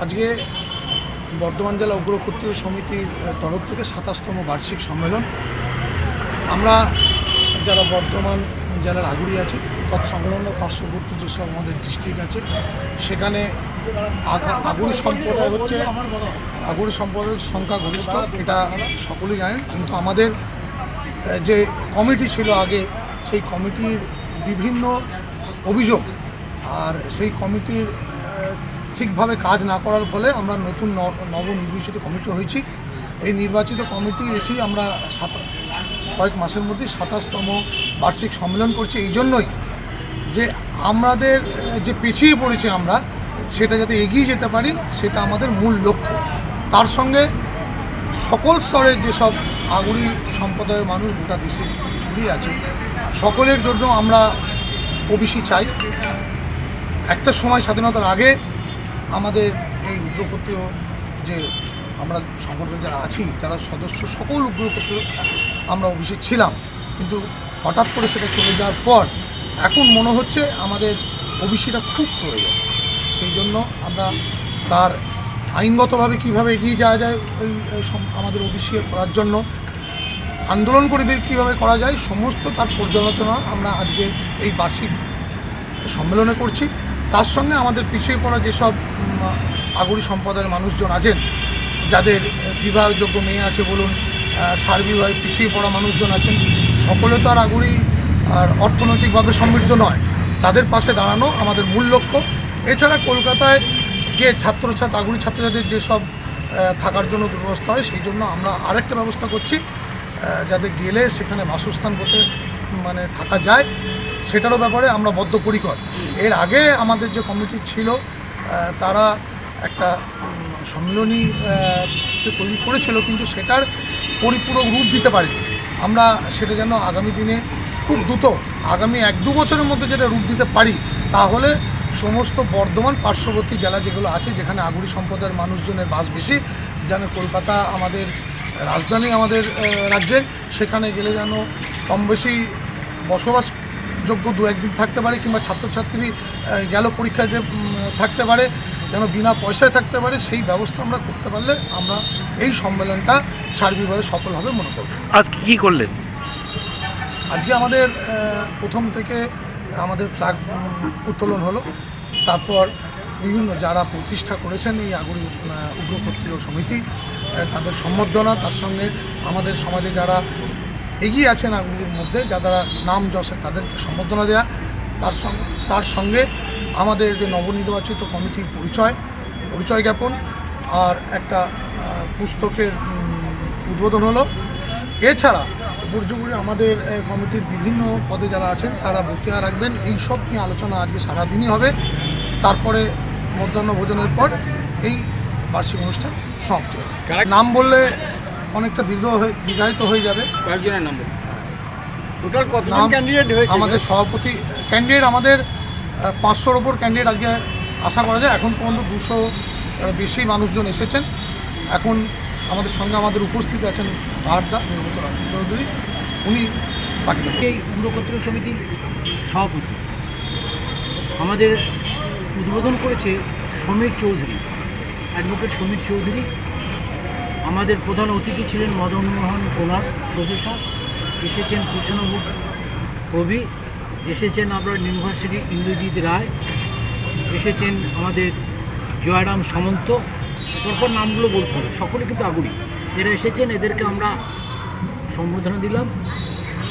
আজকে বর্ধমান জেলা অগ্রক্ষত্রিয় সমিতির তরফ থেকে সাতাশতম বার্ষিক সম্মেলন। আমরা যারা বর্ধমান জেলার আগুড়ি আছে, তৎসংলগ্ন পার্শ্ববর্তী যেসব আমাদের ডিস্ট্রিক্ট আছে, সেখানে আগা- আগুড়ি সম্প্রদায় হচ্ছে, আগুড়ি সম্প্রদায়ের সংখ্যা গরিষ্ঠ, এটা সকলেই জানেন। কিন্তু আমাদের যে কমিটি ছিল আগে, সেই কমিটির বিভিন্ন অভিযোগ, আর সেই কমিটির ঠিকভাবে কাজ না করার ফলে আমরা নতুন নবনির্বাচিত কমিটি হয়েছি। এই নির্বাচিত কমিটি এসেই আমরা সাত কয়েক মাসের মধ্যে সাতাশতম বার্ষিক সম্মেলন করছি। এই জন্যই যে আমাদের, যে পিছিয়ে পড়েছি আমরা, সেটা যাতে এগিয়ে যেতে পারি, সেটা আমাদের মূল লক্ষ্য। তার সঙ্গে সকল স্তরের যেসব আগুড়ি সম্প্রদায়ের মানুষ, গোটা দেশে ছড়িয়ে আছে, সকলের জন্য আমরা ওবিসি চাই। একটা সময় স্বাধীনতার আগে আমাদের এই উগ্রপত্রীয় যে আমরা সংগঠন যারা আছি, যারা সদস্য সকল উগ্রপত্রীয় আমরা ওবিসি ছিলাম। কিন্তু হঠাৎ করে সেটা চলে যাওয়ার পর এখন মনে হচ্ছে আমাদের ওবিসিটা খুব প্রয়োজন সেই জন্য আমরা তার আইনগতভাবে কীভাবে এগিয়ে যাওয়া যায় ওই আমাদের ওবিসি করার জন্য আন্দোলন করে কীভাবে করা যায়, সমস্ত তার পর্যালোচনা আমরা আজকে এই বার্ষিক সম্মেলনে করছি। তার সঙ্গে আমাদের পিছিয়ে পড়া যেসব আগুরি সম্প্রদায়ের মানুষজন আছেন যাদের বিবাহযোগ্য মেয়ে আছে বলুন আহ, সার্বিকভাবে পিছিয়ে পড়া মানুষজন আছেন সকলে তো আর আগুরি আর অর্থনৈতিকভাবে সমৃদ্ধ নয়। তাদের পাশে দাঁড়ানো আমাদের মূল লক্ষ্য। এছাড়া কলকাতায় গিয়ে ছাত্রছাত্র আগুরি ছাত্রছাত্রীদের যেসব থাকার জন্য দুর্ব্যবস্থা হয় সেই জন্য আমরা আরেকটা ব্যবস্থা করছি যাতে গেলে সেখানে বাসস্থান করতে মানে থাকা যায়। সেটারও ব্যাপারে আমরা বদ্ধপরিকর। এর আগে আমাদের যে কমিটি ছিল তারা একটা সম্মিলনী তৈরি করেছিল কিন্তু সেটার পরিপূরক রূপ দিতে পারেনি। আমরা সেটা যেন আগামী দিনে খুব দ্রুত আগামী এক দু বছরের মধ্যে যেটা রূপ দিতে পারি তাহলে সমস্ত বর্ধমান পার্শ্ববর্তী জেলা যেগুলো আছে যেখানে আগুরি সম্প্রদায়ের মানুষজনের বাস বেশি যেন কলকাতা আমাদের রাজধানী আমাদের রাজ্যের সেখানে গেলে যেন কম বেশি বসবাসযোগ্য দু একদিন থাকতে পারে কিংবা ছাত্রছাত্রী গেল পরীক্ষা দিতে উম, থাকতে পারে যেন বিনা পয়সায় থাকতে পারে সেই ব্যবস্থা আমরা করতে পারলে আমরা এই সম্মেলনটা সার্বিকভাবে সফল হবে মনে করব। আজকে কি করলেন? আজকে আমাদের প্রথম থেকে আমাদের ফ্ল্যাগ উত্তোলন হলো। তারপর বিভিন্ন যারা প্রতিষ্ঠা করেছেন এই আগুরি উগ্রপত্রীয় সমিতি তাদের সম্বর্ধনা তার সঙ্গে আমাদের সমাজে যারা এগিয়ে আছেন আগুরির মধ্যে যারা নাম যশে তাদেরকে সম্বর্ধনা দেওয়া তার সঙ্গে তার সঙ্গে আমাদের যে নবনির্বাচিত কমিটির পরিচয় পরিচয় জ্ঞাপন আর একটা পুস্তকের উদ্বোধন হলো। এছাড়া উপর্যুপুরি আমাদের কমিটির বিভিন্ন পদে যারা আছেন তারা বক্তৃতা রাখবেন। এই সব নিয়ে আলোচনা আজকে সারাদিনই হবে। তারপরে মধ্যাহ্ন ভোজনের পর এই বার্ষিক অনুষ্ঠান সমাপ্তি হবে। নাম বললে অনেকটা দীর্ঘ হয়ে দীর্ঘায়িত হয়ে যাবে। কয়েকজনের নাম টোটাল কতজন নাম ক্যান্ডিডেট হয়েছে? আমাদের সভাপতি ক্যান্ডিডেট আমাদের পাঁচশোর ওপর ক্যান্ডিডেট আজকে আশা করা যায়। এখন পর্যন্ত দুশো বেশি মানুষজন এসেছেন। এখন আমাদের সঙ্গে আমাদের উপস্থিত আছেন বাহারদা নির্মত চৌধুরী। উনি বাকি এই উগ্রপত্র সমিতির সভাপতি। আমাদের উদ্বোধন করেছে সমীর চৌধুরী অ্যাডভোকেট সমীর চৌধুরী। আমাদের প্রধান অতিথি ছিলেন মদন মোহন কোলার প্রফেসর, এসেছেন কৃষ্ণবাবু কবি, এসেছেন আপনার ইউনিভার্সিটি ইন্দ্রজিৎ রায়, এসেছেন আমাদের জয়রাম সামন্ত, পরপর নামগুলো বলতে হবে, সকলে কিন্তু আগুরি। এরা এসেছেন, এদেরকে আমরা সম্বোধনা দিলাম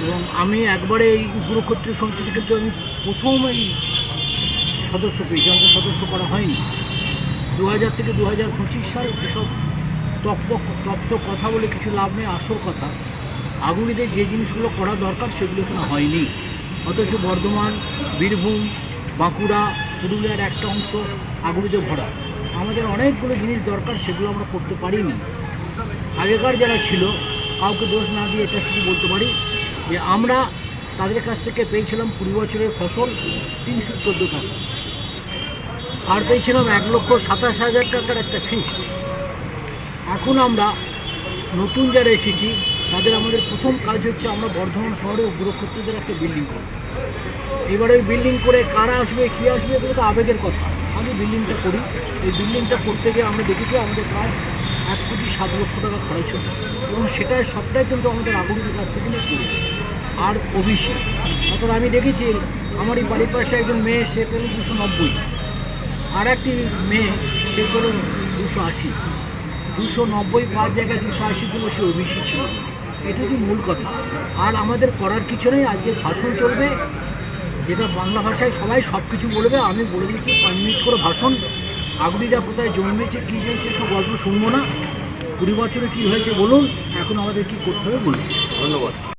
এবং আমি একবারে এই উগ্রক্ষত্রিয় সমিতিতে কিন্তু আমি প্রথম এই সদস্য পেয়েছি আমাকে সদস্য করা হয়নি। দু হাজার থেকে দু হাজার পঁচিশ সাল এসব তপ্ত তপ্ত কথা বলে কিছু লাভ নেই, আসল কথা। আগুনিদের যে জিনিসগুলো করা দরকার সেগুলো এখানে হয়নি। অথচ বর্ধমান, বীরভূম, বাঁকুড়া, পুরুলিয়ার একটা অংশ আগুনিতে ভরা। আমাদের অনেকগুলো জিনিস দরকার, সেগুলো আমরা করতে পারিনি। আগেকার যারা ছিল, কাউকে দোষ না দিয়ে এটা শুধু বলতে পারি যে আমরা তাদের কাছ থেকে পেয়েছিলাম কুড়ি বছরের ফসল তিনশো চোদ্দ টাকা। আর পেয়েছিলাম এক লক্ষ সাতাশ হাজার টাকার একটা ফিক্সড এখন আমরা নতুন যারা এসেছি, তাদের আমাদের প্রথম কাজ হচ্ছে আমরা বর্ধমান শহরে উগ্রক্ষত্রদের একটা বিল্ডিং করব। এবারে ওই বিল্ডিং করে কারা আসবে, কী আসবে, এগুলো তো আবেগের কথা। আমি বিল্ডিংটা করি। এই বিল্ডিংটা করতে গিয়ে আমরা দেখেছি আমাদের প্রায় এক কোটি সাত লক্ষ টাকা খরচ হলো এবং সেটাই সবটাই কিন্তু আমাদের আগুনের কাছ থেকে নিয়ে করি আর অভিষেক। অর্থাৎ আমি দেখেছি আমার এই বাড়ির পাশে একজন মেয়ে, সে পেল দুশো নব্বই। আর একটি মেয়ে, সে পেল দুশো আশি। দুশো নব্বই পাঁচ জায়গায় দুশো আশি সে ওবিসি ছিল। এটা হচ্ছে মূল কথা। আর আমাদের করার কিছু নেই, আজকে ভাষণ চলবে। যেটা বাংলা ভাষায় সবাই সব কিছু বলবে, আমি বলে দিচ্ছি, পাঁচ মিনিট করে ভাষণ। আগুনিরা কোথায় জন্মেছে, কী হয়েছে, সব গল্প শুনব না। কুড়ি বছরে কী হয়েছে বলুন, এখন আমাদের কী করতে হবে বলুন। ধন্যবাদ।